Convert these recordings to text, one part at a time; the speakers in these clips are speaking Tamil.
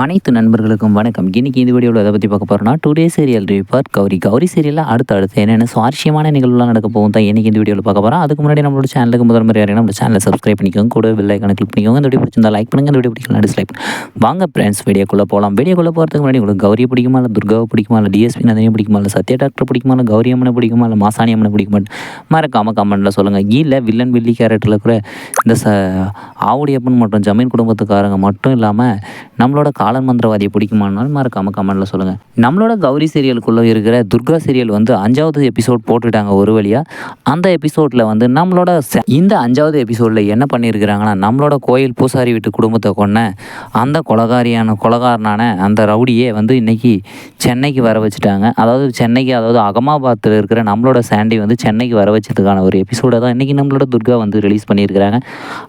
அனைத்து நண்பர்களுக்கும் வணக்கம். இன்னைக்கு இந்த வீடியோவில் எதை பற்றி பார்க்க போகிறோம்னா today serial report Gowri. Gowri சீரியலில் அடுத்து அடுத்து என்னென்ன சுவாரஸ்யமான நிகழ்வுலாம் நடக்க போகும் தான் இன்றைக்கி இந்த வீடியோவில் பார்க்க போகிறோம் அதுக்கு முன்னாடி நம்மளோட சேனலுக்கு முதல் முறையாக யாரையும் நம்ம சேனலை சப்ஸ்கிரைப் பண்ணிக்கோங்க. கூட பெல் ஐக்கான கிளிக் பண்ணிக்கோங்க. இந்த வீடியோ பிடிச்சிருந்தா லைக் பண்ணுங்க. இந்த வீடியோ பிடிக்கலாம் டிஸ்லைக் வாங்க ஃப்ரெண்ட்ஸ் வீடியோக்குள்ளே போகலாம் வீடியோக்குள்ளே போகிறதுக்கு முன்னாடி உங்களுக்கு கௌரியை பிடிக்குமா இல்லை துர்காவை பிடிக்குமா இல்லை டிஎஸ்பி நந்தினியை பிடிக்குமா இல்லை சத்யா டாக்டர் பிடிக்குமா இல்லை கௌரி அம்மனை பிடிக்குமா இல்லை மாசாணி அம்மனை பிடிக்குமா மறக்காம கமெண்ட்டில் சொல்லுங்கள் இல்லை வில்லன் வில்லி கேரக்டரில் கூட இந்த ச ஆவுடையப்பன் மற்றும் ஜமீன் குடும்பத்துக்காரங்க மட்டும் இல்லாமல் நம்மளோட காலன் மந்திரவாதியை பிடிக்குமானாலும் மறக்காம கமெண்ட்டில் சொல்லுங்கள் நம்மளோட கௌரி சீரியலுக்குள்ளே இருக்கிற துர்கா சீரியல் வந்து அஞ்சாவது எபிசோட் போட்டுட்டாங்க ஒரு வழியாக அந்த எபிசோடில் வந்து நம்மளோட ச- இந்த அஞ்சாவது எபிசோடில் என்ன பண்ணியிருக்கிறாங்கன்னா நம்மளோட கோயில் பூசாரி வீட்டு குடும்பத்தை கொன்ன அந்த கொலகாரியான கொலகாரனான அந்த ரவுடியே வந்து இன்னைக்கு சென்னைக்கு வர வச்சுட்டாங்க. அதாவது சென்னைக்கு அதாவது அகமாபாத்தில் இருக்கிற நம்மளோட சாண்டி வந்து சென்னைக்கு வர வச்சதுக்கான ஒரு எபிசோடை தான் இன்றைக்கி நம்மளோட துர்கா வந்து ரிலீஸ் பண்ணியிருக்கிறாங்க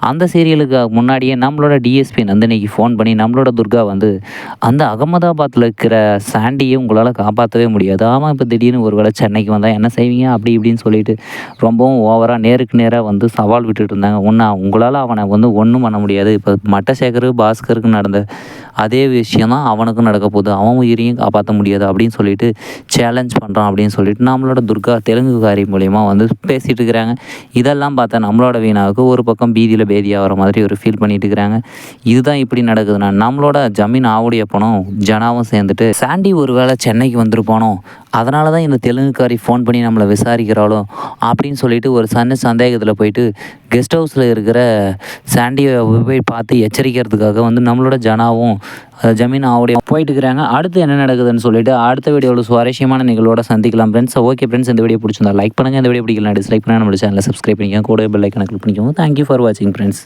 அந்த சீரியலுக்கு முன்னாடியே நம்மளோட டிஎஸ்பி நந்தினிக்கு ஃபோன் பண்ணி நம்மளோட துர்கா வந்து அந்த அகமதாபாத்தில் இருக்கிற சாண்டியை உங்களால் காப்பாற்றவே முடியாது. ஆமாம் இப்போ திடீர்னு ஒரு வேளை சென்னைக்கு வந்தால் என்ன செய்வீங்க? அப்படி இப்படின்னு சொல்லிட்டு ரொம்பவும் ஓவராக நேருக்கு நேராக வந்து சவால் விட்டுட்டு இருந்தாங்க. ஒன்றா உங்களால் அவனை வந்து ஒன்றும் பண்ண முடியாது. இப்போ மட்டசேகர் பாஸ்கருக்கு நடந்த அதே விஷயம் தான் அவனுக்கும் நடக்க போகுது. அவன் உயிரையும் காப்பாற்ற முடியாது அப்படின்னு சொல்லிட்டு சேலஞ்ச் பண்ணுறான் அப்படின்னு சொல்லிட்டு நம்மளோட துர்கா தெலுங்குக்காரி மூலயமா வந்து பேசிகிட்டு இருக்கிறாங்க. இதெல்லாம் பார்த்தா நம்மளோட வீணாவுக்கு ஒரு பக்கம் பீதியில் பேதியாகிற மாதிரி ஒரு ஃபீல் பண்ணிட்டு இருக்கிறாங்க. இதுதான் இப்படி நடக்குதுன்னா நம்மளோட ஜமீன் ஆவுடையப்பனும் ஜனாவும் சேர்ந்துட்டு சாண்டி ஒரு வேளை சென்னைக்கு வந்திருப்பானோ? அதனால தான் இந்த தெலுங்குக்காரி ஃபோன் பண்ணி நம்மளை விசாரிக்கிறாளோ? அப்படின்னு சொல்லிட்டு ஒரு சன்ன சந்தேகத்தில் போயிட்டு கெஸ்ட் ஹவுஸில் இருக்கிற சாண்டியை போய் பார்த்து எச்சரிக்கிறதுக்காக வந்து நம்மளோட ஜனாவும் ஜமீன் ஆவுடைய போயிட்டு இருக்கிறாங்க. அடுத்து என்ன நடக்குதுன்னு சொல்லிட்டு அடுத்த வீடியோவில் சுவாரஸ்யமான நிகழ்வோட சந்திக்கலாம் ஃப்ரெண்ட்ஸ் ஓகே ஃப்ரெண்ட்ஸ் இந்த வீடியோ பிடிச்சிருந்தா லைக் பண்ணுங்கள் இந்த வீடியோ பிடிக்கலாம் டிஸ்லைக் பண்ணால் நம்மளோட சேனலை சப்ஸ்கிரைப் பண்ணிக்கோங்க. கூட பெல் ஐக்கனை கிளிக் பண்ணிக்கோங்க. தேங்க்யூ ஃபார் வாட்சிங் ஃப்ரெண்ட்ஸ்